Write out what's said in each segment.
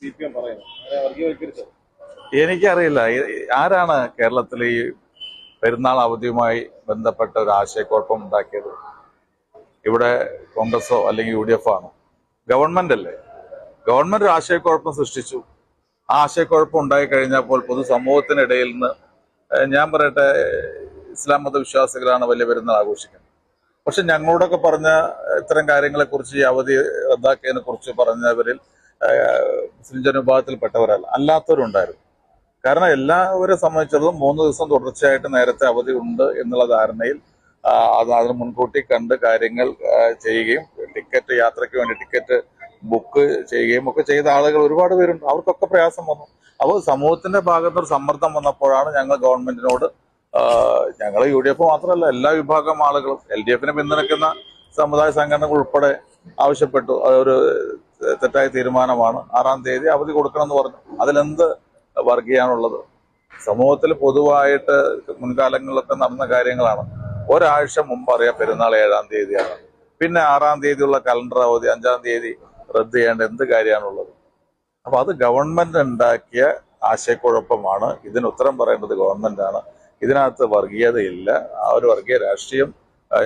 C P M പറയുന്നത് എനിക്കറിയില്ല. ആരാണ് കേരളത്തിൽ ഈ പെരുന്നാൾ അവധിയുമായി ബന്ധപ്പെട്ട ഒരു ആശയക്കുഴപ്പം ഉണ്ടാക്കിയത്? ഇവിടെ കോൺഗ്രസോ അല്ലെങ്കിൽ യു ഡി എഫോ ആണോ? ഗവൺമെന്റ് അല്ലേ? ഗവൺമെന്റ് ഒരു ആശയക്കുഴപ്പം സൃഷ്ടിച്ചു. ആ ആശയക്കുഴപ്പം ഉണ്ടായി കഴിഞ്ഞപ്പോൾ പൊതുസമൂഹത്തിനിടയിൽ നിന്ന് ഞാൻ പറയട്ടെ ഇസ്ലാം മതവിശ്വാസികളാണ് വലിയ പെരുന്നാൾ ആഘോഷിക്കുന്നത്. പക്ഷെ ഞങ്ങളോടൊക്കെ പറഞ്ഞ ഇത്തരം കാര്യങ്ങളെക്കുറിച്ച് ഈ അവധി റദ്ദാക്കിയതിനെ കുറിച്ച് പറഞ്ഞവരിൽ മുസ്ലിം ജനവിഭാഗത്തിൽപ്പെട്ടവരല്ല. അല്ലാത്തവരുണ്ടായിരുന്നു. കാരണം എല്ലാവരെയും സംബന്ധിച്ചിടത്തോളം മൂന്ന് ദിവസം തുടർച്ചയായിട്ട് നേരത്തെ അവധി ഉണ്ട് എന്നുള്ള ധാരണയിൽ അതിന് മുൻകൂട്ടി കണ്ട് കാര്യങ്ങൾ ചെയ്യുകയും ടിക്കറ്റ് യാത്രയ്ക്ക് വേണ്ടി ടിക്കറ്റ് ബുക്ക് ചെയ്യുകയും ഒക്കെ ചെയ്ത ആളുകൾ ഒരുപാട് പേരുണ്ട്. അവർക്കൊക്കെ പ്രയാസം വന്നു. അപ്പോൾ സമൂഹത്തിന്റെ ഭാഗത്ത് ഒരു സമ്മർദ്ദം വന്നപ്പോഴാണ് ഞങ്ങൾ ഗവൺമെന്റിനോട് ഞങ്ങൾ യു ഡി എഫ് മാത്രമല്ല എല്ലാ വിഭാഗം ആളുകളും എൽ ഡി എഫിനെ പിന്തുണയ്ക്കുന്ന സമുദായ സംഘടനകൾ ഉൾപ്പെടെ ആവശ്യപ്പെട്ടു. അതൊരു തെറ്റായ തീരുമാനമാണ്. ആറാം തീയതി അവധി കൊടുക്കണമെന്ന് പറഞ്ഞു. അതിലെന്ത് വർക്ക് ചെയ്യാനുള്ളത്? സമൂഹത്തിൽ പൊതുവായിട്ട് മുൻകാലങ്ങളിലൊക്കെ നടന്ന കാര്യങ്ങളാണ്. ഒരാഴ്ച മുമ്പ് അറിയാം പെരുന്നാൾ ഏഴാം തീയതിയാണ്. പിന്നെ ആറാം തീയതിയുള്ള കലണ്ടർ അവധി അഞ്ചാം തീയതി റദ്ദ് ചെയ്യേണ്ട എന്ത് കാര്യമാണുള്ളത്? അപ്പൊ അത് ഗവൺമെന്റ് ഉണ്ടാക്കിയ ആശയക്കുഴപ്പമാണ്. ഇതിന് ഉത്തരം പറയേണ്ടത് ഗവൺമെന്റാണ്. ഇതിനകത്ത് വർഗീയതയില്ല. ആ ഒരു വർഗീയ രാഷ്ട്രീയം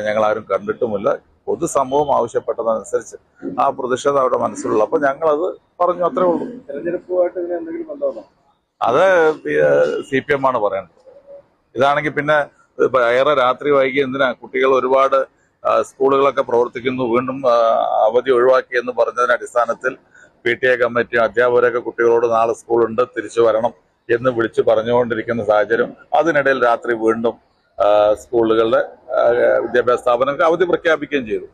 ഞങ്ങൾ ആരും കണ്ടിട്ടുമില്ല. പൊതുസമൂഹം ആവശ്യപ്പെട്ടതനുസരിച്ച് ആ പ്രതിഷേധം അവരുടെ മനസ്സിലുള്ളു. അപ്പൊ അത് പറഞ്ഞു അത്രേ ഉള്ളൂ. തെരഞ്ഞെടുപ്പുമായിട്ട് ഇതിന് എന്തെങ്കിലും അത് സി പി എം ആണ് പറയുന്നത് ഇതാണെങ്കിൽ പിന്നെ ഏറെ രാത്രി വൈകി എന്തിനാ കുട്ടികൾ ഒരുപാട് സ്കൂളുകളൊക്കെ പ്രവർത്തിക്കുന്നു വീണ്ടും അവധി ഒഴിവാക്കി എന്ന് പറഞ്ഞതിന്റെ അടിസ്ഥാനത്തിൽ പി ടി എ കമ്മിറ്റി അധ്യാപകരൊക്കെ കുട്ടികളോട് നാളെ സ്കൂളുണ്ട് തിരിച്ചു വരണം എന്ന് വിളിച്ചു പറഞ്ഞുകൊണ്ടിരിക്കുന്ന സാഹചര്യം അതിനിടയിൽ രാത്രി വീണ്ടും സ്കൂളുകളുടെ വിദ്യാഭ്യാസ സ്ഥാപനങ്ങൾക്ക് അവധി പ്രഖ്യാപിക്കുകയും ചെയ്തു.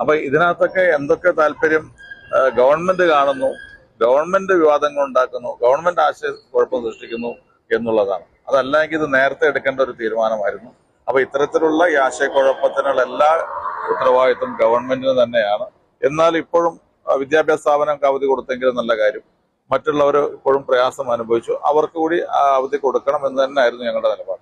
അപ്പൊ ഇതിനകത്തൊക്കെ എന്തൊക്കെ താല്പര്യം ഗവൺമെന്റ് കാണുന്നു ഗവൺമെന്റ് വിവാദങ്ങൾ ഉണ്ടാക്കുന്നു ഗവൺമെന്റ് ആശയ കുഴപ്പം സൃഷ്ടിക്കുന്നു എന്നുള്ളതാണ്. അതല്ലെങ്കിൽ ഇത് നേരത്തെ എടുക്കേണ്ട ഒരു തീരുമാനമായിരുന്നു. അപ്പൊ ഇത്തരത്തിലുള്ള ഈ ആശയക്കുഴപ്പത്തിനുള്ള എല്ലാ ഉത്തരവാദിത്വം ഗവൺമെന്റിന് തന്നെയാണ്. എന്നാൽ ഇപ്പോഴും വിദ്യാഭ്യാസ സ്ഥാപനങ്ങൾക്ക് അവധി കൊടുത്തെങ്കിലും നല്ല കാര്യം. മറ്റുള്ളവർ ഇപ്പോഴും പ്രയാസം അനുഭവിച്ചു. അവർക്ക് കൂടി അവധി കൊടുക്കണം എന്ന് തന്നെയായിരുന്നു ഞങ്ങളുടെ നിലപാട്.